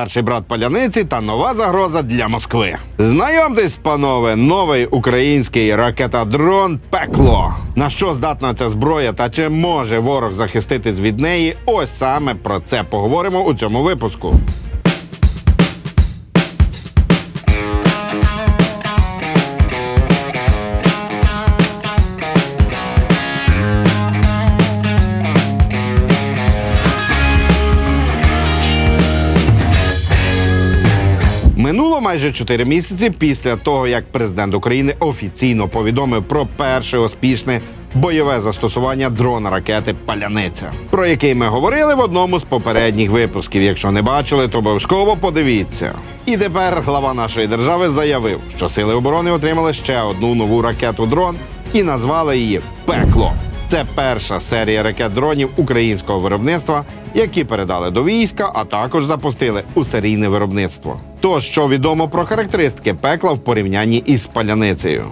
старший брат Поляниці та нова загроза для Москви. Знайомтесь, панове, новий український ракетодрон Пекло. На що здатна ця зброя та чи може ворог захиститись від неї? Ось саме про це поговоримо у цьому випуску. Минуло майже 4 місяці після того, як президент України офіційно повідомив про перше успішне бойове застосування дрона ракети Паляниця, про який ми говорили в одному з попередніх випусків. Якщо не бачили, то обов'язково подивіться. І тепер глава нашої держави заявив, що сили оборони отримали ще одну нову ракету дрон і назвали її Пекло. Це перша серія ракет дронів українського виробництва, які передали до війська, а також запустили у серійне виробництво. То, що відомо про характеристики пекла в порівнянні із паляницею.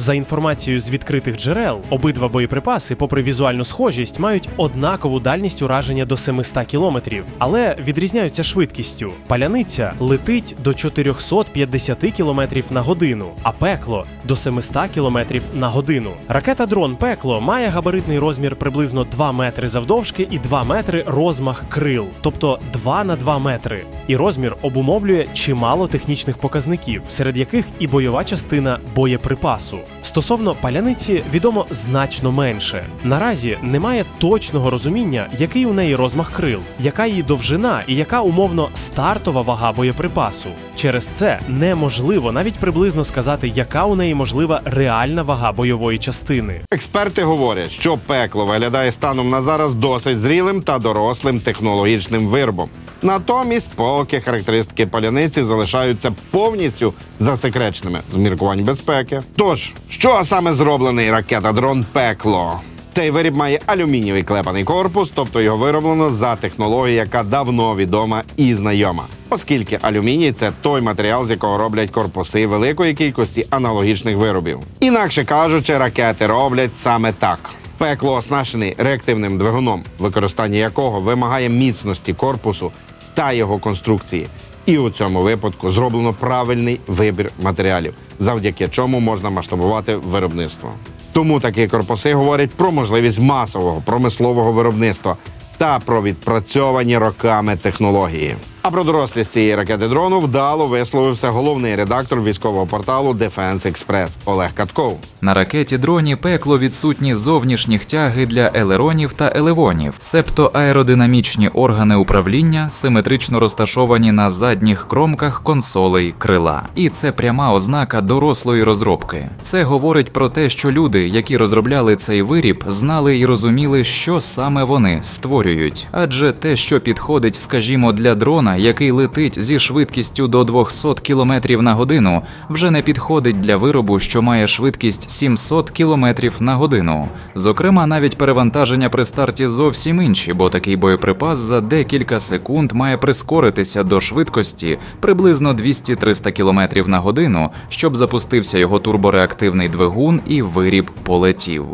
За інформацією з відкритих джерел, обидва боєприпаси, попри візуальну схожість, мають однакову дальність ураження до 700 кілометрів, але відрізняються швидкістю. Паляниця летить до 450 кілометрів на годину, а пекло до 700 кілометрів на годину. Ракета дрон пекло має габаритний розмір приблизно 2 метри завдовжки і 2 метри розмах крил, тобто 2 на 2 метри. І розмір обумовлює чимало технічних показників, серед яких і бойова частина боєприпасу. Стосовно паляниці відомо значно менше. Наразі немає точного розуміння, який у неї розмах крил, яка її довжина і яка умовно стартова вага боєприпасу. Через це неможливо навіть приблизно сказати, яка у неї можлива реальна вага бойової частини. Експерти говорять, що пекло виглядає станом на зараз досить зрілим та дорослим технологічним виробом. Натомість, поки характеристики паляниці залишаються повністю засекреченими з міркувань безпеки. Тож, що саме зроблений ракета-дрон пекло? Цей виріб має алюмінієвий клепаний корпус, тобто його вироблено за технологією, яка давно відома і знайома. Оскільки алюміній це той матеріал, з якого роблять корпуси великої кількості аналогічних виробів. Інакше кажучи, ракети роблять саме так. Пекло оснащений реактивним двигуном, використання якого вимагає міцності корпусу та його конструкції. І у цьому випадку зроблено правильний вибір матеріалів, завдяки чому можна масштабувати виробництво. Тому такі корпуси говорять про можливість масового промислового виробництва та про відпрацьовані роками технології. А про дорослість цієї ракети дрону вдало висловився головний редактор військового порталу Defense Express Олег Катков. На ракеті дроні пекло відсутні зовнішніх тяги для елеронів та елевонів, себто аеродинамічні органи управління симетрично розташовані на задніх кромках консолей крила. І це пряма ознака дорослої розробки. Це говорить про те, що люди, які розробляли цей виріб, знали і розуміли, що саме вони створюють. Адже те, що підходить, скажімо, для дрона, який летить зі швидкістю до 200 км на годину, вже не підходить для виробу, що має швидкість 700 км на годину. Зокрема, навіть перевантаження при старті зовсім інші, бо такий боєприпас за декілька секунд має прискоритися до швидкості приблизно 200-300 км на годину, щоб запустився його турбореактивний двигун і виріб полетів.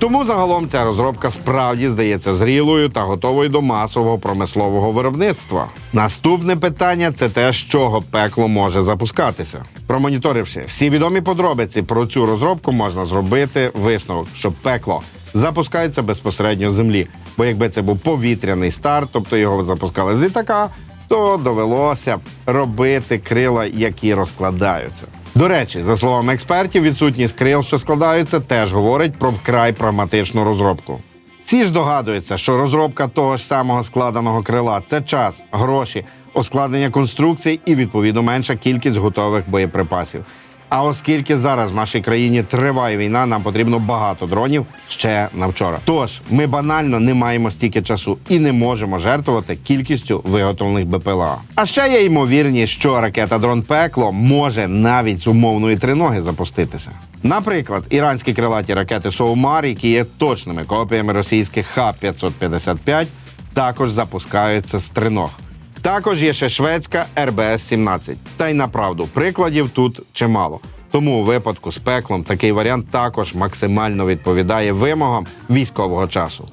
Тому загалом ця розробка справді здається зрілою та готовою до масового промислового виробництва. Наступне питання це те, з чого пекло може запускатися. Промоніторивши всі відомі подробиці про цю розробку, можна зробити висновок, що пекло запускається безпосередньо з землі. Бо якби це був повітряний старт, тобто його запускали з літака, то довелося б робити крила, які розкладаються. До речі, за словами експертів, відсутність крил, що складаються, теж говорить про вкрай прагматичну розробку. Всі ж догадуються, що розробка того ж самого складеного крила це час, гроші, оскладнення конструкцій і відповідно менша кількість готових боєприпасів. А оскільки зараз в нашій країні триває війна, нам потрібно багато дронів ще на вчора. Тож ми банально не маємо стільки часу і не можемо жертвувати кількістю виготовлених БПЛА. А ще є ймовірність, що ракета дрон пекло може навіть з умовної триноги запуститися. Наприклад, іранські крилаті ракети Соумар, які є точними копіями російських Х-555, також запускаються з триног. Також є ще шведська РБС-17. Та й направду прикладів тут чимало. Тому у випадку з пеклом такий варіант також максимально відповідає вимогам військового часу.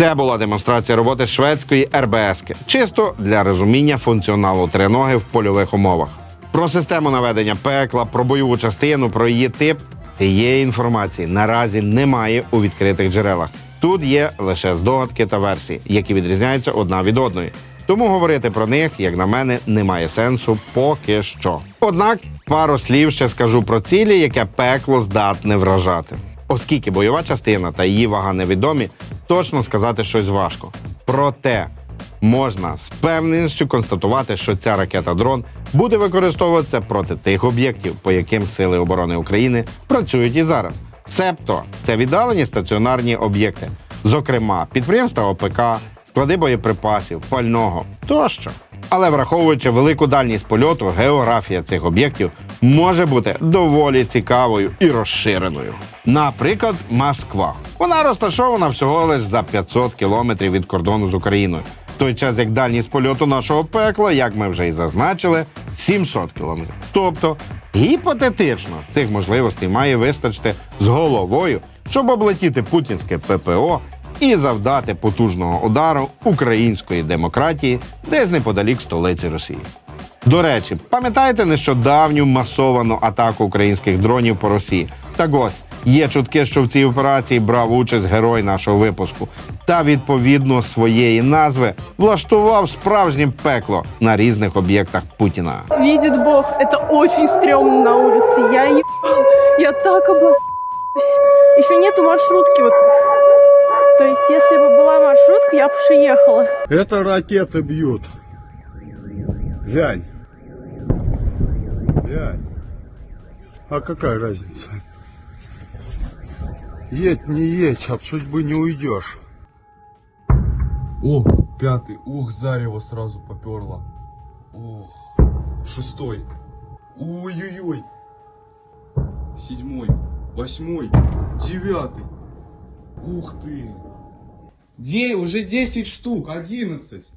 Це була демонстрація роботи шведської РБС, чисто для розуміння функціоналу триноги в польових умовах. Про систему наведення пекла, про бойову частину, про її тип цієї інформації наразі немає у відкритих джерелах. Тут є лише здогадки та версії, які відрізняються одна від одної. Тому говорити про них, як на мене, немає сенсу поки що. Однак пару слів ще скажу про цілі, яке пекло здатне вражати. Оскільки бойова частина та її вага невідомі, точно сказати щось важко. Проте можна з певністю констатувати, що ця ракета-дрон буде використовуватися проти тих об'єктів, по яким Сили оборони України працюють і зараз. Себто це віддалені стаціонарні об'єкти, зокрема підприємства ОПК, склади боєприпасів, пального тощо. Але враховуючи велику дальність польоту, географія цих об'єктів може бути доволі цікавою і розширеною. Наприклад, Москва. Вона розташована всього лише за 500 кілометрів від кордону з Україною. Той час як дальність польоту нашого пекла, як ми вже і зазначили, 700 кілометрів. Тобто, гіпотетично цих можливостей має вистачити з головою, щоб облетіти путінське ППО і завдати потужного удару української демократії десь неподалік столиці Росії. До речі, пам'ятаєте нещодавню масовану атаку українських дронів по Росії? Так ось є чутки, що в цій операції брав участь герой нашого випуску, та відповідно своєї назви влаштував справжнє пекло на різних об'єктах Путіна. Видит Бог, это очень стрёмно на улице. Я ебал, я так обосралась. Еще нету маршрутки вот. То есть, если бы была маршрутка, я бы уже ехала. Это ракеты бьют. Глянь. Глянь. А какая разница? Едь, не едь, от судьбы не уйдешь. О, пятый. Ох, зарево сразу поперло. Ох, шестой. Ой-ой-ой. Седьмой. Восьмой. Девятый. Ух ты. Де, уже 10 штук. 11.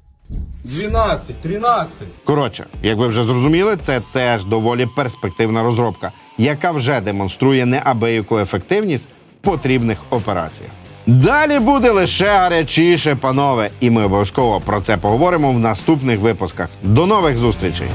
12, 13. Коротше, як ви вже зрозуміли, це теж доволі перспективна розробка, яка вже демонструє неабияку ефективність в потрібних операціях. Далі буде лише гарячіше, панове, і ми обов'язково про це поговоримо в наступних випусках. До нових зустрічей!